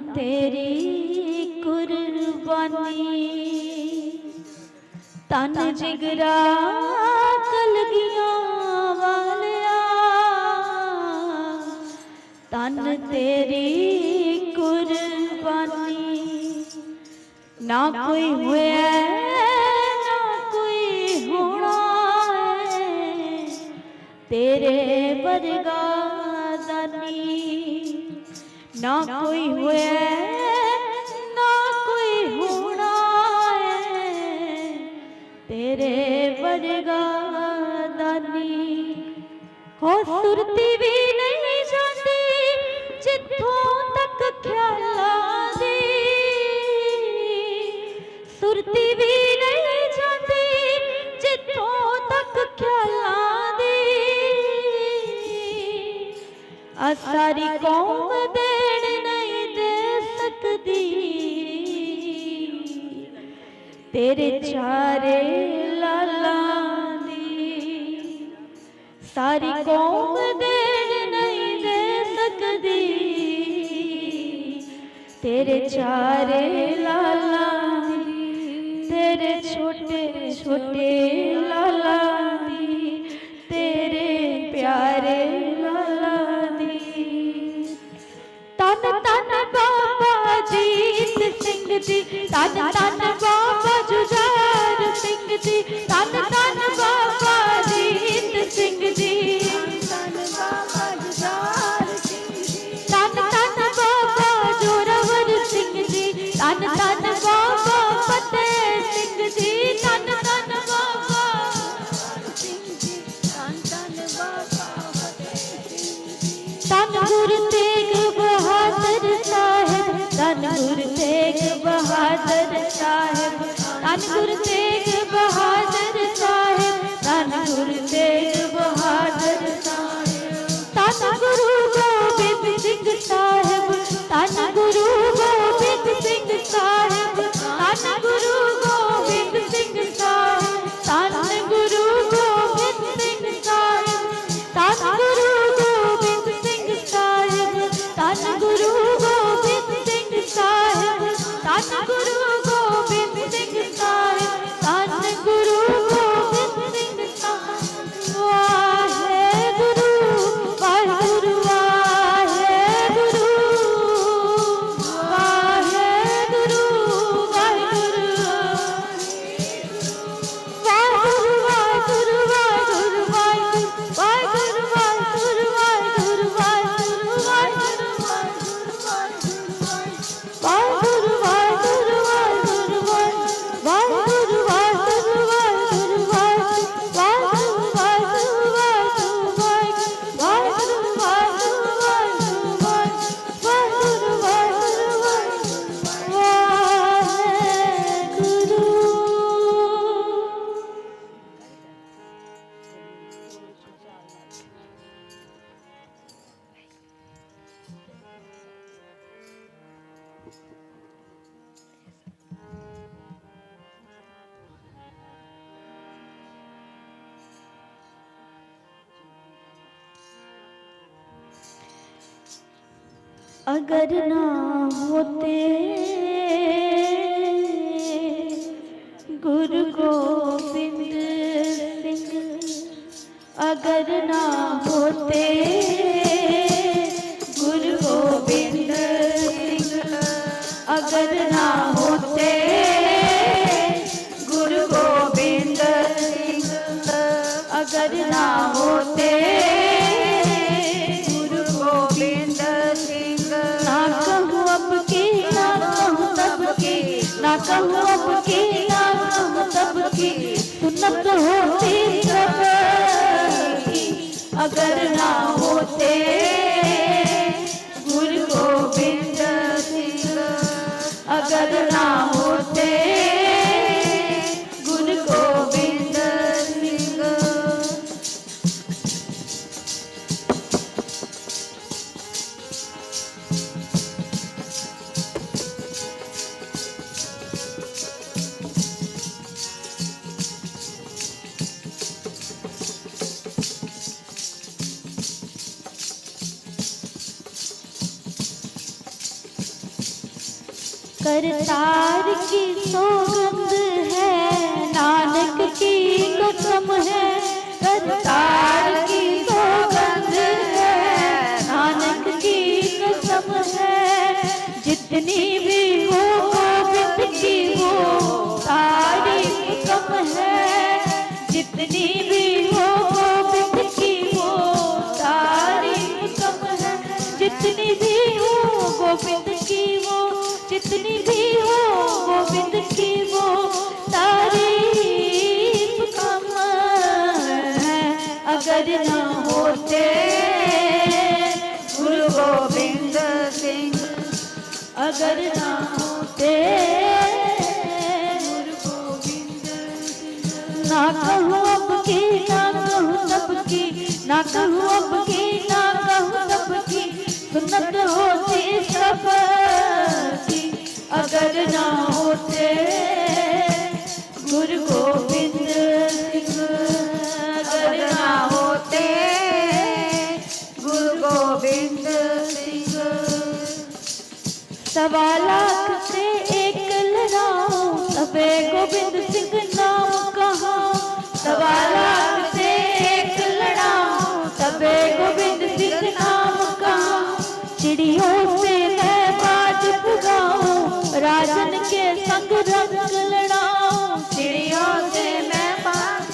ਤੇਰੀ ਕੁਰਬਾਨੀ। ਤਨ ਜਿਗਰਾ ਕਲਗੀਆਂ ਵਾਲਿਆ। ਤਨ ਤੇਰੀ ਕੁਰਬਾਨੀ। ਨਾ ਕੋਈ ਹੋਇਆ, ਨਾ ਕੋਈ ਹੋਣਾ ਤੇਰੇ ਵਰਗਾ ना कोई होया ना कोई होना है। तेरे वर्गा दानी हो भी नहीं तेरे चारे लाला दी सारी कौम दे नहीं दे सकती। तेरे चारे लाला तेरे छोटे छोटे लाला तेरे प्यारे लाला दी तन तन बाबा जीत सिंह जी तन तन बाबा जी ਜੀ ਤਨ ਤਨ ਬਾਬਾ ਜੀਤ ਸਿੰਘ ਜੀ। ਤਨ ਬਾਬਾ ਜੁਝਾਰ ਸਿੰਘ ਜੀ ਤਨ ਤਨ ਬਾਬਾ ਜੋਰਾਵਰ ਸਿੰਘ ਜੀ। ਤਨ ਤਨ ਬਾਬਾ ਫਤਿਹ ਸਿੰਘ ਜੀ। ਤਨ ਤਨ ਬਾਬਾ ਸਿੰਘ ਜੀ ਤਨ ਤਨ ਬਾਬਾ ਫਤਿਹ ਸਿੰਘ ਜੀ ਤਨ ਗੁਰੂ ਤੇਗ ਬਹਾਦਰ ਸਾਹਿਬ। ਤਨ ਗੁਰੂ ਤੇਗ ਬਹਾਦਰ ਸਾਹਿਬ। ਧੰਨ ਗੁਰੂ ਤੇਗ अगर ना होते गुरु गोविंद सिंह, अगर ना होते गुरु गोविंद सिंह, अगर ना होते गुरु गोविंद सिंह, अगर ना होते some. करतार की सौगंध है नानक की कसम है। करतार की अगर न होते गुरु गोविंद ना कहूँ अब की, ना कहूँ सबकी ना कहूँ अब से एक लड़ाऊं तबे गोविंद सिंह नाम से एक लड़ाऊं गोविंद सिंह नाम कहा? चिड़ियों से मैं बाज राजन के संग रंग लड़ाऊं चिड़ियों से मैं चढ़ाऊं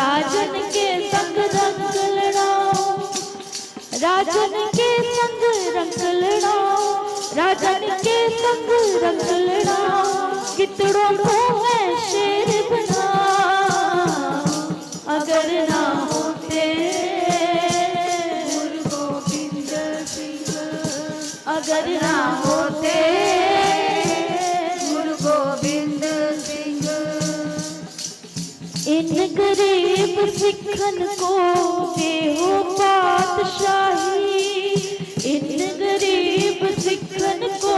राजन के संग रंग लड़ाऊं राजन के संग रंग राजन के संग रंग लड़ाऊं कितड़ों को मैं शेर बनाऊँ अगर ना होते, अगर ना होते गुरु गोविंद सिंह। इन गरीब सिखन को दे हो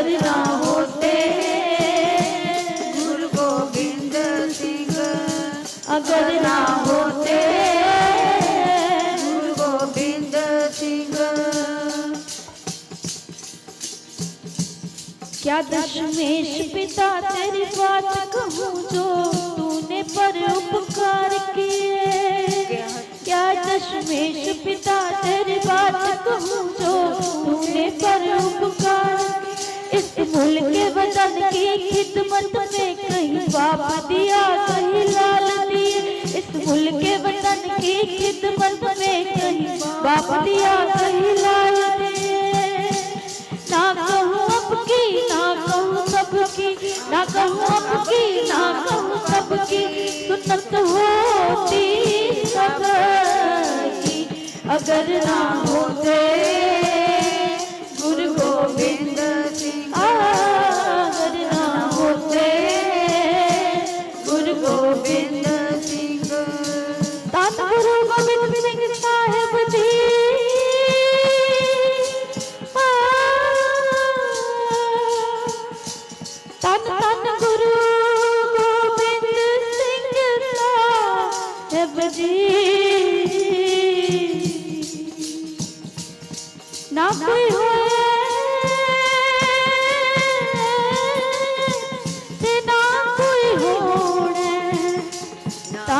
होते। गुरु सिंह अगर होते। गुरु सिंह। क्या दशमेश पिता तेरी मुल्क के वतन की खिदमत में कहीं बाप दिया कहीं लाल दिए। इस मुल्क के वतन की खिदमत में कहीं बाप दिया कहीं लाल दिए। ना कहूँ अब की, ना कहूँ सब की, ना कहूँ अब की, ना कहूँ सब की। सुनत होती सब की, अगर ना होते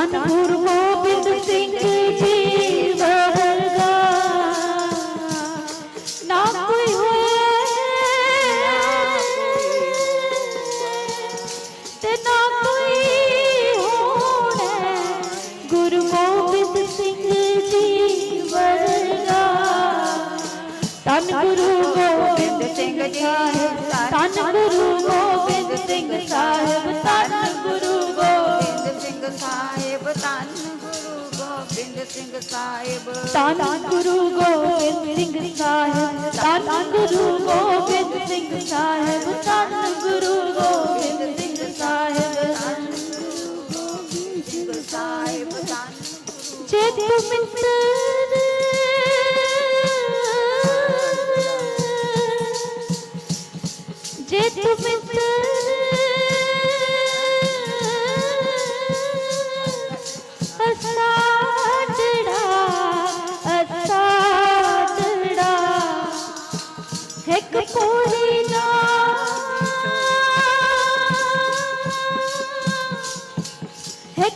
ਧੰਨ ਗੁਰੂ ਗੋਬਿੰਦ ਸਿੰਘ ਜੀ ਵਰਗਾ ਨਾ ਗੁਰੂ ਗੋਬਿੰਦ ਸਿੰਘ ਜੀ ਵਰਗਾ ਧੰਨ ਗੁਰੂ ਗੋਬਿੰਦ ਸਿੰਘ ਜੀ ਗੁਰੂ ਸਿੰਘ ਸਾਹਿਬ ਧੰਨ ਗੁਰੂ ਗੋਬਿੰਦ ਸਿੰਘ ਸਾਹਿਬ ਧੰਨ ਗੁਰੂ ਗੋਬਿੰਦ ਸਿੰਘ ਸਾਹਿਬ ਧੰਨ ਗੁਰੂ ਗੋਬਿੰਦ ਸਿੰਘ ਸਾਹਿਬ ਧੰਨ ਗੁਰੂ ਗੋਬਿੰਦ ਸਿੰਘ ਸਾਹਿਬ ਜੇ ਤੁਮ ਮਿੰਤ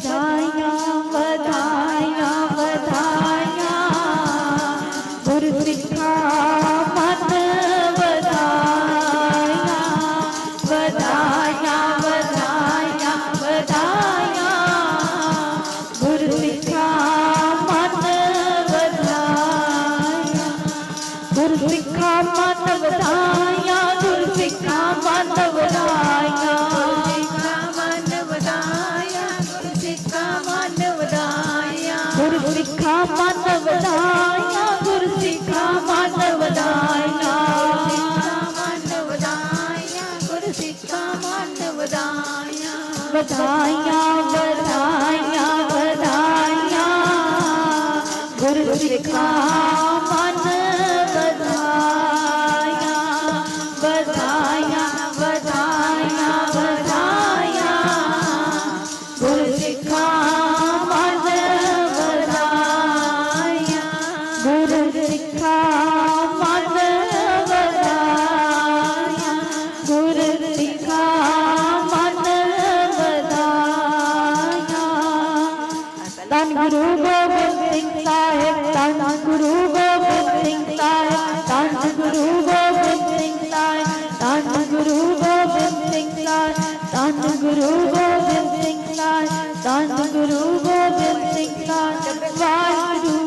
在远。ਵਧਾਈਆਂ ਵਧਾਈਆਂ ਵਧਾਈਆਂ ਗੁਰੂ ਸਿੱਖਾ ਮਨ ਵਧਾਈਆਂ ਵਧਾਈਆਂ ਵਧਾਈਆਂ ਵਧਾਈਆਂ ਗੁਰੂ ਸਿੱਖਾ ਮਨ ਵਧਾਈਆਂ ਗੁਰੂ ਸਿੱਖਾ Guru Gobind Singh Khan